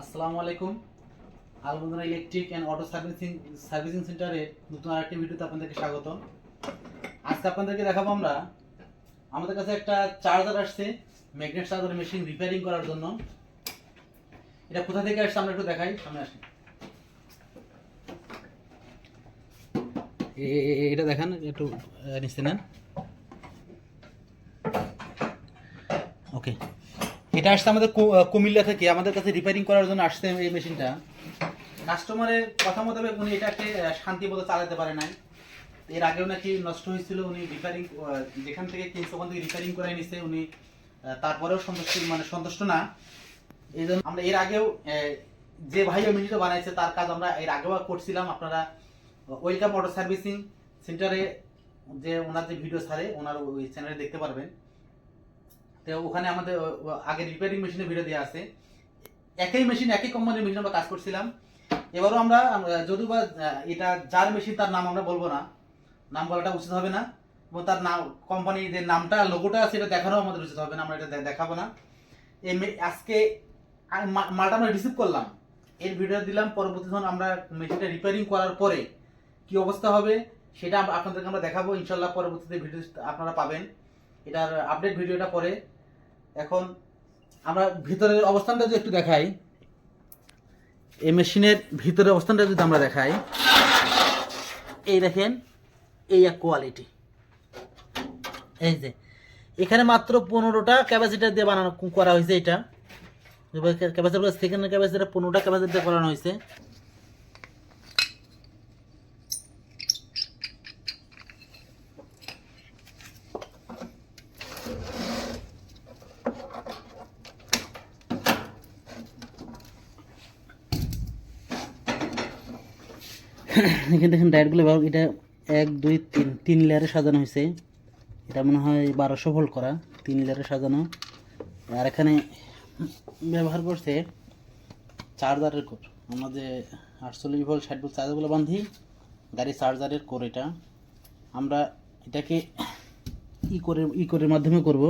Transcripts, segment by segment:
আসসালামু আলাইকুম। Almudna electric and auto servicing servicing সেন্টারের নতুন আরেকটি ভিডিওতে আপনাদেরকে স্বাগত আজকে আপনাদেরকে দেখাবো আমরা, আমাদের কাছে একটা চার্জার আসছে ম্যাগনেট চার্জার মেশিন রিপেয়ারিং করার জন্য। এটা কোথা থেকে আসছে আমরা একটু দেখাই, সামনে আসি। এটা দেখান, একটু নিচে নেন। ওকে। এটা আসছে আমাদের কুমিল্লা থেকে। আমাদের কাছে রিপেয়ারিং করার জন্য আসছে এই মেশিনটা। কাস্টমারের কথা মোতাবেক উনি এটাকে আহ, শান্তি মতো চালাতে পারে নাই। এর আগেও নাকি নষ্ট হয়েছিল উনি রিপেয়ারিং যেখান থেকে কিনছে ওখান থেকে রিপেয়ারিং করে নিছে উনি তারপরেও সন্তুষ্ট মানে সন্তুষ্ট না। এই জন্য আমরা এর আগেও যে ভাই মেশিনটা বানাইছে তার কাজ আমরা এর আগেও করছিলাম। আপনারা ওয়েলকাম অটো সার্ভিসিং সেন্টারে যে ওনার যে ভিডিও ছাড়ে ওনার ওই চ্যানেলে দেখতে পারবেন। তো ওখানে আমাদের আগে রিপেয়ারিং মেশিনের ভিডিও দেওয়া আছে। একই মেশিন একই কোম্পানির মেশিন আমরা কাজ করছিলাম। এবারও আমরা যদিও বা এটা যার মেশিন তার নাম আমরা বলব না। নাম বলাটা উচিত হবে না। এবং তার নাম কোম্পানির যে নামটা লোগোটা আছে এটা দেখানো আমাদের উচিত হবে না, আমরা এটা দেখাবো না। এই আজকে মালটা আমরা রিসিভ করলাম। এর ভিডিও দিলাম, পরবর্তী যখন আমরা মেশিনটা রিপেয়ারিং করার পরে কি অবস্থা হবে, সেটা আপনাদেরকে আমরা দেখাবো। ইনশাল্লাহ পরবর্তীতে ভিডিও আপনারা পাবেন। এটার আপডেট ভিডিওটা পরে। এখন আমরা ভিতরের অবস্থানটা যদি একটু দেখাই, এই মেশিনের ভিতরের অবস্থানটা যদি আমরা দেখাই, এই দেখেন, এই এক কোয়ালিটি এই যে, এখানে মাত্র পনেরোটা ক্যাপাসিটার দিয়ে বানানো করা হয়েছে এটা। ক্যাপাসিটার সেকেন্ড ক্যাপাসিটার পনেরোটা ক্যাপাসিটার দিয়ে বানানো হয়েছে। এখানে দেখেন, ডায়েটগুলো এটা এক, দুই, তিন তিন লেয়ারে সাজানো হয়েছে। এটা মনে হয় বারোশো ভোল্ট করা, তিন লেয়ারে সাজানো। আর এখানে ব্যবহার করছে চার্জারের কোর। আমরা যে আটচল্লিশ ভোল্ট, ষাট ভোল্ট চার্জারগুলো বাঁধি গাড়ির চার্জারের কোর এটা। আমরা এটাকে ই করে, ই কোরের মাধ্যমে করব।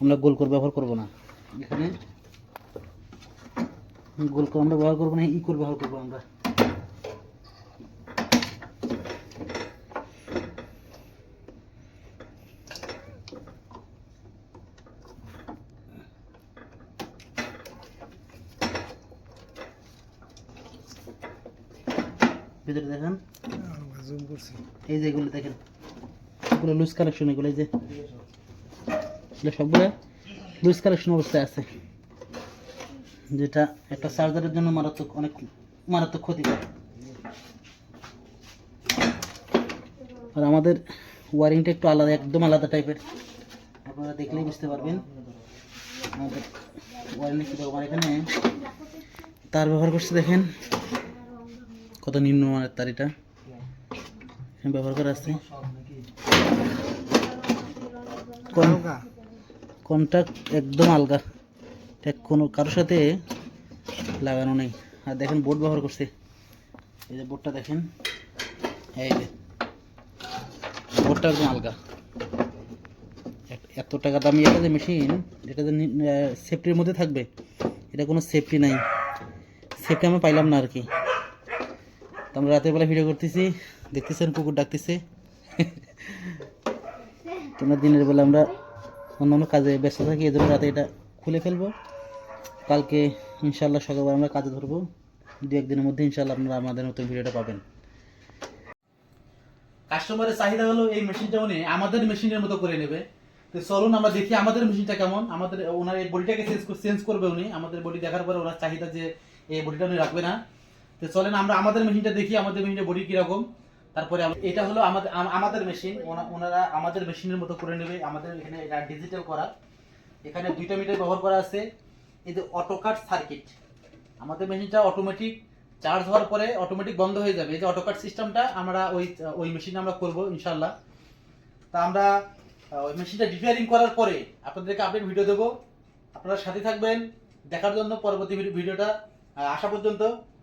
আমরা গোল কোর ব্যবহার করব না। এখানে গোল কোর আমরা ব্যবহার করব না, ই কোর ব্যবহার করব আমরা। ভিতরে দেখেন। এই যে এগুলো দেখেন এগুলো লুজ কালেকশন এগুলো এই যে সবগুলো লুজ কালেকশন অবস্থায় আছে। যেটা একটা চার্জারের জন্য মারাত্মক অনেক মারাত্মক ক্ষতিকর। আর আমাদের ওয়ারিংটা একটু আলাদা একদম আলাদা টাইপের আপনারা দেখলেই বুঝতে পারবেন আমাদের ওয়ারিং কী রকম এখানে। তার ব্যবহার করছে দেখেন কত নিম্নমানের তার এটা ব্যবহার করা আছে। কন্ট্যাক্ট একদম আলগা। এটা কোনো কারোর সাথে লাগানো নেই। আর দেখেন বোর্ড ব্যবহার করছে। এই যে বোর্ডটা দেখেন। এই যে বোর্ডটা একদম আলগা। এত- টাকা দামি একটা যে মেশিন এটা যে সেফটির মধ্যে থাকবে, এটা কোনো সেফটি নাই। সেফটি আমি পাইলাম না আর কি। তো আমরা রাতের বেলা ভিডিও করতেছি। দেখতেছেন, কুকুর ডাকতেছে। তোমরা দিনের বেলা আমরা অন্যান্য কাজে ব্যস্ত থাকি এই জন্য রাতে এটা খুলে ফেলব। কালকে ইনশাল্লাহ সকালবেলা আমরা কাজে ধরবো। দু একদিনের মধ্যে ইনশাল্লাহ আপনারা আমাদের নতুন ভিডিওটা পাবেন। কাস্টমারের চাহিদা হলো এই মেশিনটা উনি আমাদের মেশিনের মতো করে নেবে। তো চলুন আমরা দেখি আমাদের মেশিনটা কেমন। আমাদের ওনার এই বডিটাকে চেঞ্জ করবে উনি। আমাদের বডি দেখার পরে ওনার চাহিদা যে এই বডিটা উনি রাখবে না। তো চলেন আমরা আমাদের মেশিনটা দেখি, আমাদের মেশিনটা বডি কীরকম। তারপরে এটা হলো আমাদের আম- আমাদের মেশিন। ওনারা আমাদের মেশিনের মতো করে নেবে। আমাদের এখানে এটা ডিজিটাল করা। এখানে দুইটা মিটার ব্যবহার করা আছে। এই যে অটোকাট সার্কিট আমাদের মেশিনটা অটোমেটিক চার্জ হওয়ার পরে অটোমেটিক বন্ধ হয়ে যাবে। এই যে অটোকাট সিস্টেমটা আমরা ওই ওই মেশিনে আমরা করব ইনশাল্লাহ তা আমরা ওই মেশিনটা রিপেয়ারিং করার পরে আপনাদেরকে আপডেট ভিডিও দেবো। আপনারা সাথে থাকবেন। দেখার জন্য পরবর্তী ভিডিও- ভিডিওটা আসা পর্যন্ত